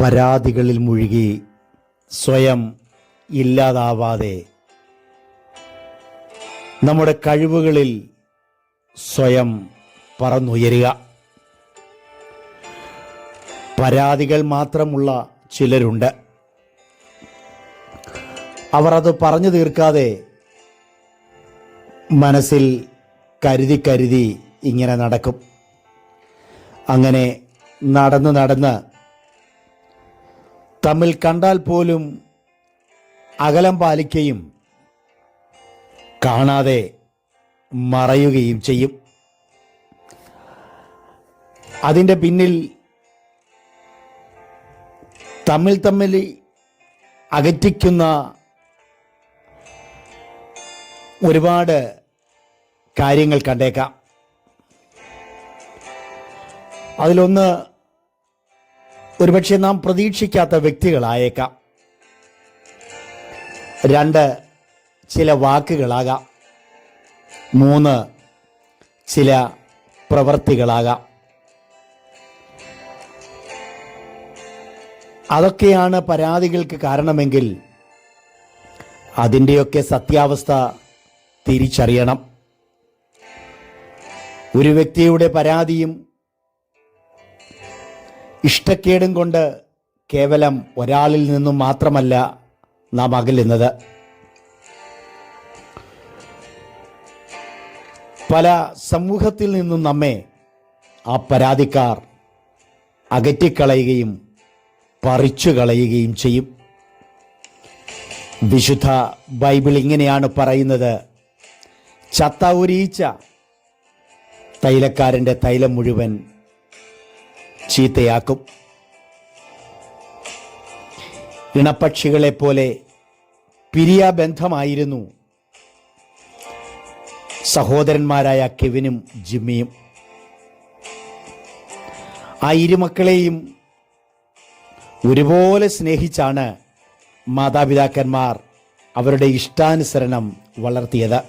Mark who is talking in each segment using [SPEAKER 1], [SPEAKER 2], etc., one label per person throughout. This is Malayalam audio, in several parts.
[SPEAKER 1] പരാതികളിൽ മുഴുകി സ്വയം ഇല്ലാതാവാതെ നമ്മുടെ കഴിവുകളിൽ സ്വയം പറന്നുയരുക. പരാതികൾ മാത്രമുള്ള ചിലരുണ്ട്. അവർ അത് പറഞ്ഞു തീർക്കാതെ മനസ്സിൽ കരുതി കരുതി ഇങ്ങനെ നടക്കും. അങ്ങനെ നടന്ന് നടന്ന് തമ്മിൽ കണ്ടാൽ പോലും അകലം പാലിക്കുകയും കാണാതെ മറയുകയും ചെയ്യും. അതിന്റെ പിന്നിൽ തമ്മിൽ തമ്മിൽ അകറ്റിക്കുന്ന ഒരുപാട് കാര്യങ്ങൾ കണ്ടേക്കാം. അതിലൊന്ന് ഒരുപക്ഷെ നാം പ്രതീക്ഷിക്കാത്ത വ്യക്തികളായേക്കാം. രണ്ട് ചില വാക്കുകളാകാം. മൂന്ന് ചില പ്രവർത്തികളാകാം. അതൊക്കെയാണ് പരാതികൾക്ക് കാരണമെങ്കിൽ അതിന്റെയൊക്കെ സത്യാവസ്ഥ തിരിച്ചറിയണം. ഒരു വ്യക്തിയുടെ പരാതിയും ഇഷ്ടക്കേടും കൊണ്ട് കേവലം ഒരാളിൽ നിന്നും മാത്രമല്ല നാം അകലുന്നത്. പല സമൂഹത്തിൽ നിന്നും നമ്മെ ആ പരാതിക്കാർ അകറ്റിക്കളയുകയും പറിച്ചു കളയുകയും ചെയ്യും. വിശുദ്ധ ബൈബിൾ ഇങ്ങനെയാണ് പറയുന്നത്. ചത്ത ഒരു ഈച്ച തൈലക്കാരന്റെ തൈലം മുഴുവൻ ചീത്തയാക്കും. ഇണപ്പക്ഷികളെ പോലെ പിരിയാബന്ധമായിരുന്നു സഹോദരന്മാരായ കെവിനും ജിമ്മിയും. ആ ഇരുമക്കളെയും ഒരുപോലെ സ്നേഹിച്ചാണ് മാതാപിതാക്കന്മാർ അവരുടെ ഇഷ്ടാനുസരണം വളർത്തിയത്.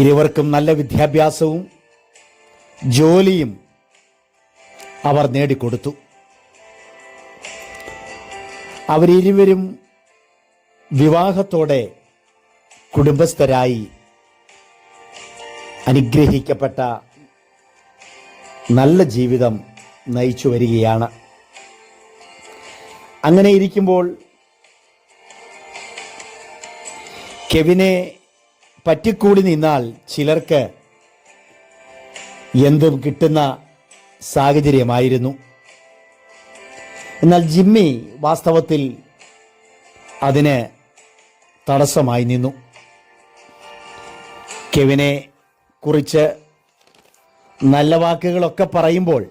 [SPEAKER 1] ഇരുവർക്കും നല്ല വിദ്യാഭ്യാസവും ജോലിയും അവർ നേടിക്കൊടുത്തു. അവരിരുവരും വിവാഹത്തോടെ കുടുംബസ്ഥരായി അനുഗ്രഹിക്കപ്പെട്ട നല്ല ജീവിതം നയിച്ചു വരികയാണ്. അങ്ങനെ ഇരിക്കുമ്പോൾ കെവിനെ പറ്റിക്കൂടി നിന്നാൽ ചിലർക്ക് എന്തും കിട്ടുന്ന സാഹചര്യമായിരുന്നു. എന്നാൽ ജിമ്മി വാസ്തവത്തിൽ അതിന് തടസ്സമായി നിന്നു. കെവിനെ കുറിച്ച് നല്ല വാക്കുകളൊക്കെ പറയുമ്പോൾ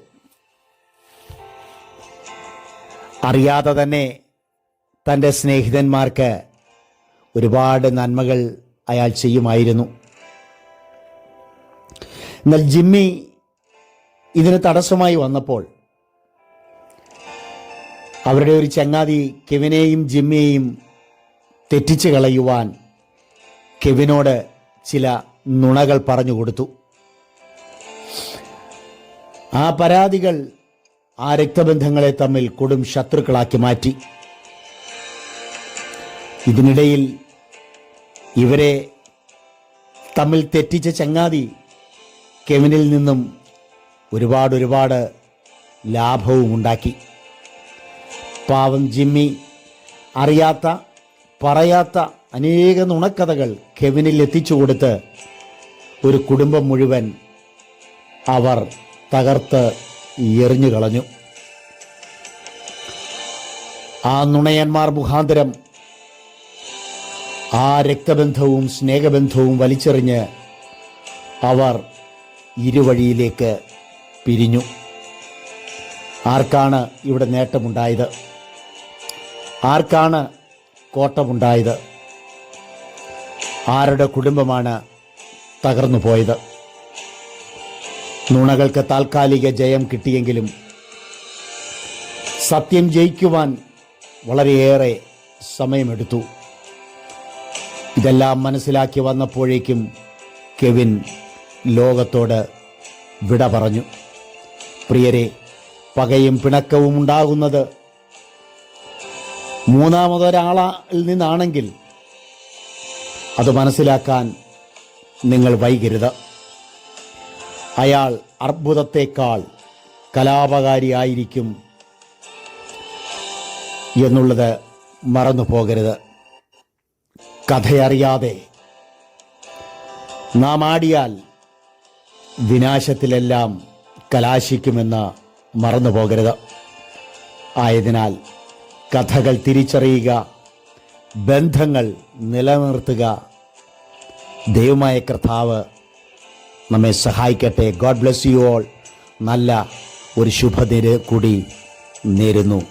[SPEAKER 1] അറിയാതെ തന്നെ തന്റെ സ്നേഹിതന്മാർക്ക് ഒരുപാട് നന്മകൾ അയാൾ ചെയ്യുമായിരുന്നു. എന്നാൽ ജിമ്മി ഇതിന് തടസ്സമായി വന്നപ്പോൾ അവരുടെ ഒരു ചങ്ങാതി കെവിനെയും ജിമ്മിയെയും തെറ്റിച്ച് കളയുവാൻ കെവിനോട് ചില നുണകൾ പറഞ്ഞു കൊടുത്തു. ആ പരാതികൾ ആ രക്തബന്ധങ്ങളെ തമ്മിൽ കൊടും ശത്രുക്കളാക്കി മാറ്റി. ഇതിനിടയിൽ ഇവരെ തമ്മിൽ തെറ്റിച്ച ചങ്ങാതി കെവിനിൽ നിന്നും ഒരുപാട് ഒരുപാട് ലാഭവും ഉണ്ടാക്കി. പാവം ജിമ്മി അറിയാത്ത പറയാത്ത അനേക നുണക്കഥകൾ കെവിനിൽ എത്തിച്ചു കൊടുത്ത് ഒരു കുടുംബം മുഴുവൻ അവർ തകർത്ത് എറിഞ്ഞു കളഞ്ഞു. ആ നുണയന്മാർ മുഖാന്തരം ആ രക്തബന്ധവും സ്നേഹബന്ധവും വലിച്ചെറിഞ്ഞ് അവർ ഇരുവഴിയിലേക്ക് പിരിഞ്ഞു. ആർക്കാണ് ഇവിടെ നേട്ടമുണ്ടായത്? ആർക്കാണ് കോട്ടമുണ്ടായത്? ആരുടെ കുടുംബമാണ് തകർന്നു പോയത് നുണകൾക്ക് താൽക്കാലിക ജയം കിട്ടിയെങ്കിലും സത്യം ജയിക്കുവാൻ വളരെയേറെ സമയമെടുത്തു. ഇതെല്ലാം മനസ്സിലാക്കി വന്നപ്പോഴേക്കും കെവിൻ ലോകത്തോട് വിട പറഞ്ഞു. പ്രിയരെ പകയും പിണക്കവും ഉണ്ടാകുന്നത് മൂന്നാമതൊരാളിൽ നിന്നാണെങ്കിൽ അത് മനസ്സിലാക്കാൻ നിങ്ങൾ വൈകരുത്. അയാൾ അർബുദത്തേക്കാൾ കലാപകാരിയായിരിക്കും എന്നുള്ളത് മറന്നു പോകരുത്. കഥയറിയാതെ നാം ആടിയാൽ വിനാശത്തിലെല്ലാം കലാശിക്കുമെന്ന് മറന്നു പോകരുത് ആയതിനാൽ കഥകൾ തിരിച്ചറിയുക ബന്ധങ്ങൾ നിലനിർത്തുക. ദൈവമായ കർത്താവ് നമ്മെ സഹായിക്കട്ടെ. ഗോഡ് ബ്ലെസ് യു ഓൾ നല്ല ഒരു ശുഭനിര കൂടി നേരുന്നു.